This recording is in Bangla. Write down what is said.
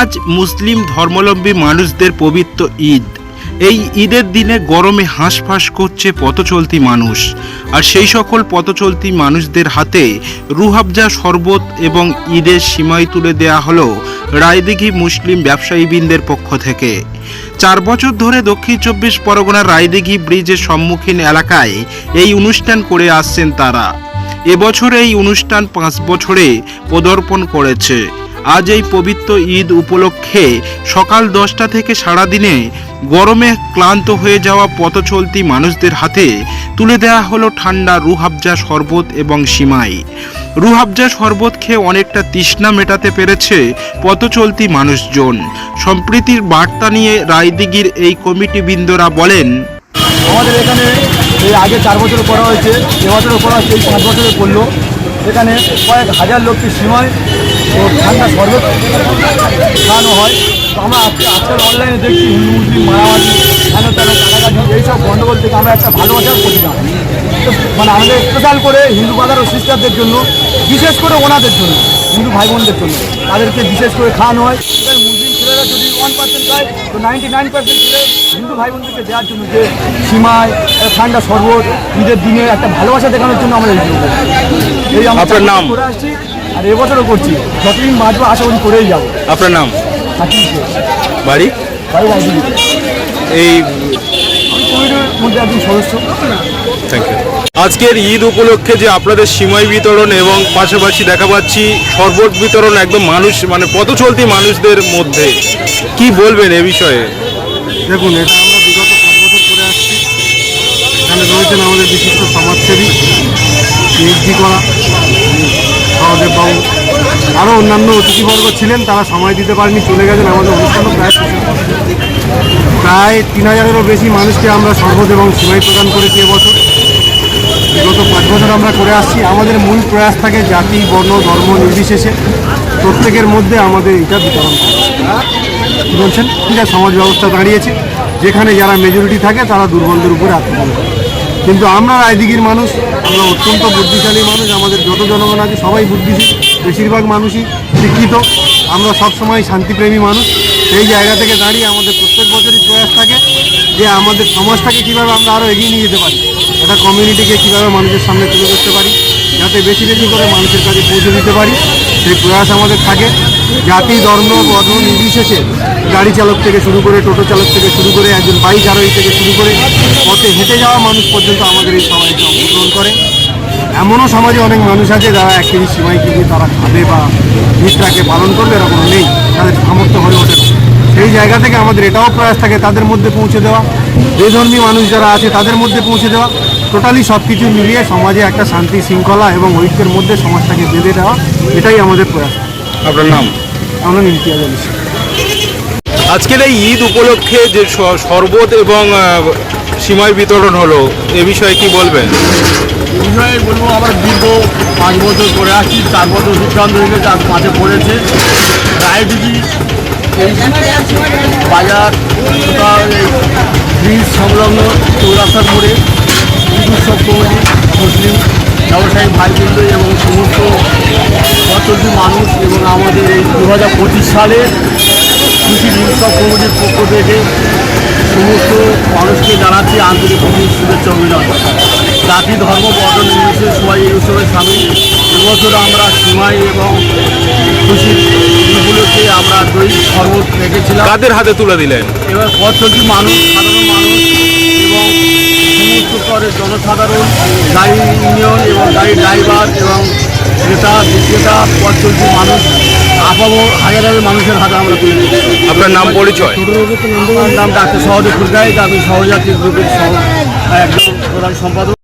আজ মুসলিম ধর্মাবলম্বী মানুষদের পবিত্র ঈদ। এই ঈদের দিনে গরমে হাঁসফাঁস করছে পথচলতি মানুষ। আর সেই সকল পথচলতি মানুষদের হাতে রুহাবজা শরবত এবং ঈদের সীমাই তুলে দেয়া হলো রায়দিঘি মুসলিম ব্যবসায়ীবৃন্দের পক্ষ থেকে। চার বছর ধরে দক্ষিণ চব্বিশ পরগনার রায়দিঘি ব্রিজের সম্মুখীন এলাকায় এই অনুষ্ঠান করে আসছেন তারা। এবছর এই অনুষ্ঠান পাঁচ বছরে পদার্পণ করেছে। আজ এই পবিত্র ঈদ উপলক্ষে সকাল দশটা থেকে সারাদিনে গরমে ক্লান্ত হয়ে যাওয়া পথচলতি মানুষদের হাতে তুলে দেওয়া হলো ঠান্ডা রুহাবজা শরবত এবং সিমাই। রুহাবজা শরবত খেয়ে অনেকটা তৃষ্ণা মেটাতে পেরেছে পথচলতি মানুষজন। সম্প্রীতির বার্তা নিয়ে রায়দিগির এই কমিটি বৃন্দরা বলেন, আমাদের এখানে এই আগে চার বছর করা হয়েছে এবছরও করা হচ্ছে এই পাঁচ বছরে করল এখানে কয়েক হাজার লোককে সময় ও ঠান্ডা শরবত খাওয়ানো হয়। তো আমরা আজকে আজকাল অনলাইনে দেখছি হিন্দু, মুসলিম, মারামারি কেন তেন কাটাকাটি, এইসব গণ্ডগোল থেকে আমরা একটা ভালোবাসার প্রতিদান মানে আমাদের স্পেশাল করে হিন্দু বাজার ও সিস্টারদের জন্য, বিশেষ করে ওনাদের জন্য, হিন্দু ভাই বোনদের জন্য, তাদেরকে বিশেষ করে খাওয়ানো হয়। এবার যদি ওয়ান পার্সেন্ট খায় তো নাইনটি নাইন পার্সেন্ট ছেলে হিন্দু ভাই বোনদেরকে দেওয়ার জন্য যে সীমায় ঠান্ডা শরবত ঈদের দিনে একটা ভালোবাসা দেখানোর জন্য আমরা এই আপনার নাম? করে আসছি আর এবছরও করছি। যতদিন বাঁচবো আশা করি করেই যাব। আপনার নাম? বাড়ি? বাড়ি এই কমিটির মধ্যে একজন সদস্য। থ্যাংক ইউ আজকের ঈদ উপলক্ষে যে আপনাদের সিমাই বিতরণ এবং পাশাপাশি দেখা পাচ্ছি শরবত বিতরণ একদম মানুষ মানে পথচলতি মানুষদের মধ্যে। কি বলবেন এ বিষয়ে? দেখুন, এটা আমরা বিগত পাঁচ বছর করে আসছি। এখানে রয়েছেন আমাদের বিশিষ্ট সমাজসেবী পিএইচডি করা সহদেব বাবু। আরও অন্যান্য অতিথিবর্গ ছিলেন, তারা সময় দিতে পারেনি, চলে গেছেন আমাদের অনুষ্ঠানও প্রায় প্রায় তিন হাজারেরও বেশি মানুষকে আমরা শরবত এবং সিমাই প্রদান করেছি এবছর। বিগত পাঁচ বছর আমরা করে আসছি। আমাদের মূল প্রয়াস থাকে জাতি, বর্ণ, ধর্ম নির্বিশেষে প্রত্যেকের মধ্যে আমাদের এটা বিতরণ বলছেন? আছে সমাজ ব্যবস্থা দাঁড়িয়েছে। যেখানে যারা মেজরিটি থাকে, তারা দুর্বলদের উপরে আক্রমণ করে। কিন্তু আমরা রায়দিঘির মানুষ, আমরা অত্যন্ত বুদ্ধিশালী মানুষ, আমাদের যত জনগণ আছে, সবাই বুদ্ধিশীল, বেশিরভাগ মানুষই শিক্ষিত। আমরা সবসময় শান্তিপ্রেমী মানুষ। সেই জায়গা থেকে দাঁড়িয়ে আমাদের প্রত্যেক বছরই প্রয়াস থাকে যে আমাদের সমাজটাকে কীভাবে আমরা আরও এগিয়ে নিয়ে যেতে পারি। একটা কমিউনিটিকে কীভাবে মানুষের সামনে তুলে ধরতে পারি, যাতে বেশি বেশি করে মানুষের কাছে পৌঁছে দিতে পারি, সেই প্রয়াস আমাদের থাকে। জাতি, ধর্ম, বর্ণ নির্বিশেষে গাড়ি চালক থেকে শুরু করে টোটো চালক থেকে শুরু করে একজন বাইক আরোহী থেকে শুরু করে পথে হেঁটে যাওয়া মানুষ পর্যন্ত আমাদের এই সবাইকে অংশগ্রহণ করে। এমনও সমাজে অনেক মানুষ আছে যারা এক কেজি সিমাই কিনে তারা খাবে বা ঈদটাকে পালন করবে, এরকম নেই। তাদের সামর্থ্য হয়ে ওঠে না। সেই জায়গা থেকে আমাদের এটাও প্রয়াস থাকে, তাদের মধ্যে পৌঁছে দেওয়া। বেধর্মী মানুষ যারা আছে, তাদের মধ্যে পৌঁছে দেওয়া। টোটালি সব কিছু মিলিয়ে সমাজে একটা শান্তি শৃঙ্খলা এবং ঐক্যের মধ্যে সমাজটাকে বেঁধে দেওয়া এটাই আমাদের প্রয়াস। আপনার নাম? আমরা ইমতিয়াজ আলী। আজকের এই ঈদ উপলক্ষে যে শরবত এবং সীমায় বিতরণ হলো এ বিষয়ে কি বলবেন? বিষয়ে বলব আমরা দীর্ঘ পাঁচ বছর করে আসছি চার বছর সিদ্ধান্ত হয়ে চার পাঁচে পড়েছে। এই বাজার ব্রিজ সংলগ্ন চৌরাস্তার মোড়ে উৎসব কমিটি মুসলিম ব্যবসায়ী ভাইবৃন্দ এবং সমস্ত পঁচাত্তরটি মানুষ এবং আমাদের এই দু হাজার পঁচিশ সালে কৃষি উৎসব কমিটির পক্ষ থেকে সমস্ত মানুষকে জানাচ্ছি আন্তরিক শুভেচ্ছা অভিনন্দন। জাতি ধর্ম বর্ণ নির্বিশেষে সবাই এই উৎসবে সামিল এবছর আমরা সীমাই এবং খুশি ঈদগুলোকে আমরা দই শরবত রেখেছিলাম। তাদের হাতে তুলে দিলেন? এবার পথচলতি মানুষ সাধারণ মানুষ সমস্ত স্তরের জনসাধারণ গাড়ি ইউনিয়ন এবং গাড়ি ড্রাইভার এবং ক্রেতা বিক্রেতা পথচলতি মানুষ আপাবো হাজার হাজার মানুষের হাতে আমরা তুলে আপনার নাম পরিচয়? নাম ডাক্তার সহজে খুলগাই আমি সহযাত্রী গ্রুপের সহ একজন প্রধান সম্পাদক।